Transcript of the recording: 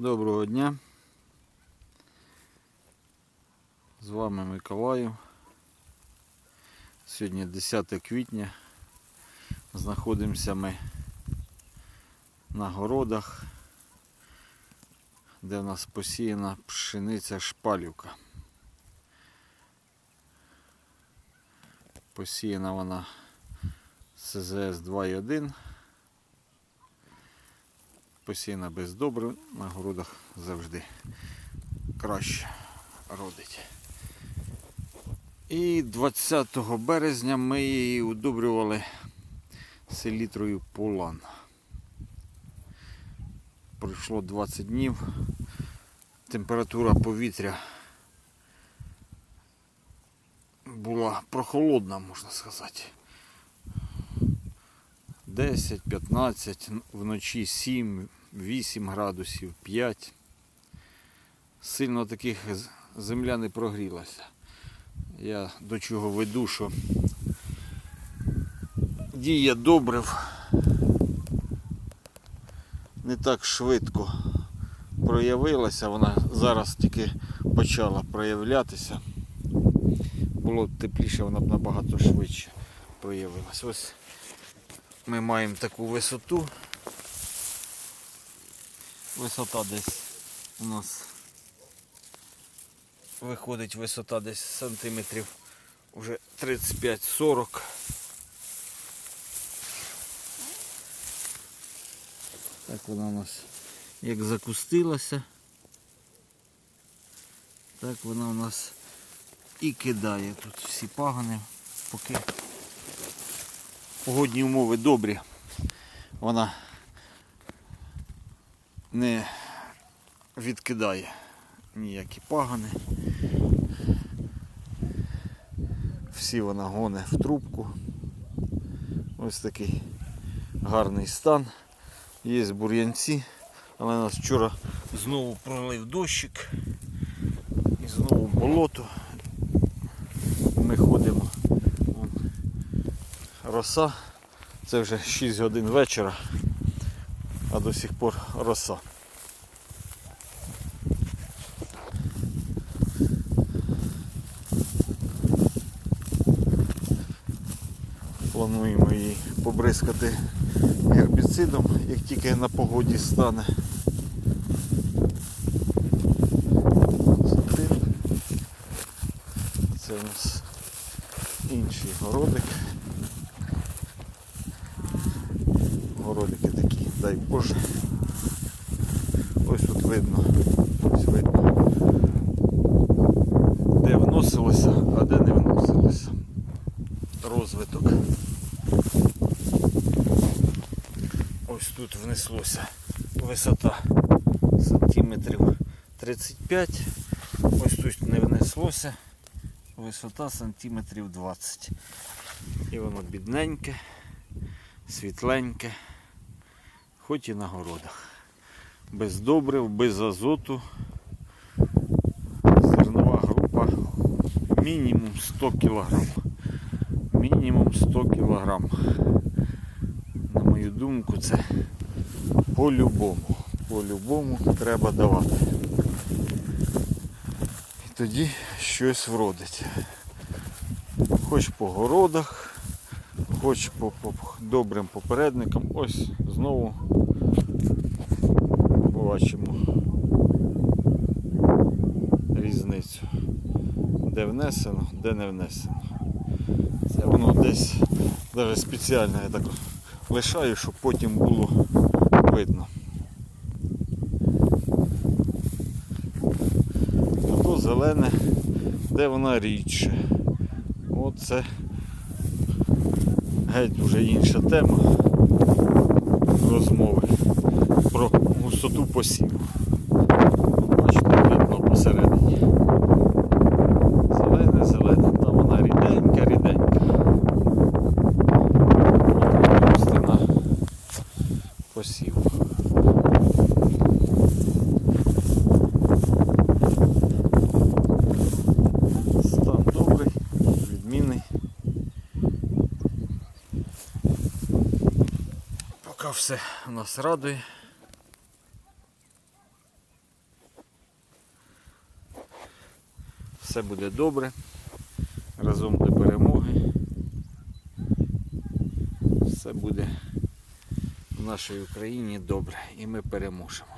Доброго дня. З вами Миколаїв. Сьогодні 10 квітня. Знаходимося ми на городах, де в нас посіяна пшениця шпалівка. Посіяна вона СЗС 2.1 посіяна без добрив, на городах завжди краще родить. І 20 березня ми її удобрювали селітрою Полан. Пройшло 20 днів. Температура повітря була прохолодна, можна сказати. 10, 15, вночі 7, 8 градусів, 5. Сильно таких земля не прогрілася. Я до чого веду, що дія добрив не так швидко проявилася, вона зараз тільки почала проявлятися. Було б тепліше, вона б набагато швидше проявилася. Ось ми маємо таку висоту. Висота десь у нас виходить висота десь сантиметрів вже 35-40. Так вона у нас як закустилася, так вона у нас і кидає тут всі пагони, поки погодні умови добрі. Вона не відкидає ніякі пагани. Всі вона гоне в трубку. Ось такий гарний стан. Є бур'янці, але нас вчора знову пролив дощик і знову болото. Ми ходимо. Вон, Роса. Це вже 6 годин вечора, а до сих пор роса. Плануємо її побризкати гербіцидом, як тільки на погоді стане. Це у нас інший городик. Дай Боже. Ось тут видно, ось видно, де вносилося, а де не вносилося. Розвиток. Ось тут внеслося висота сантиметрів 35. Ось тут не внеслося висота сантиметрів 20. І воно бідненьке, світленьке, хоч і на городах. Без добрив, без азоту. Зернова група мінімум 100 кг. Мінімум 100 кг. На мою думку, це по-любому. По-любому треба давати. І тоді щось вродить. Хоч по городах, хоч по, по добрим попередникам. Ось знову побачимо різницю. Де внесено, де не внесено. Це воно десь навіть спеціально я так лишаю, щоб потім було видно. А зелене, де вона рідше. Оце геть вже інша тема розмови густоту посіву. Бачите, видно посередині. Зелене, зелене, там вона ріденька, ріденька. Густина посіву. Відмінний. Поки все нас радує. Все буде добре. Разом до перемоги. Все буде в нашій Україні добре і ми переможемо.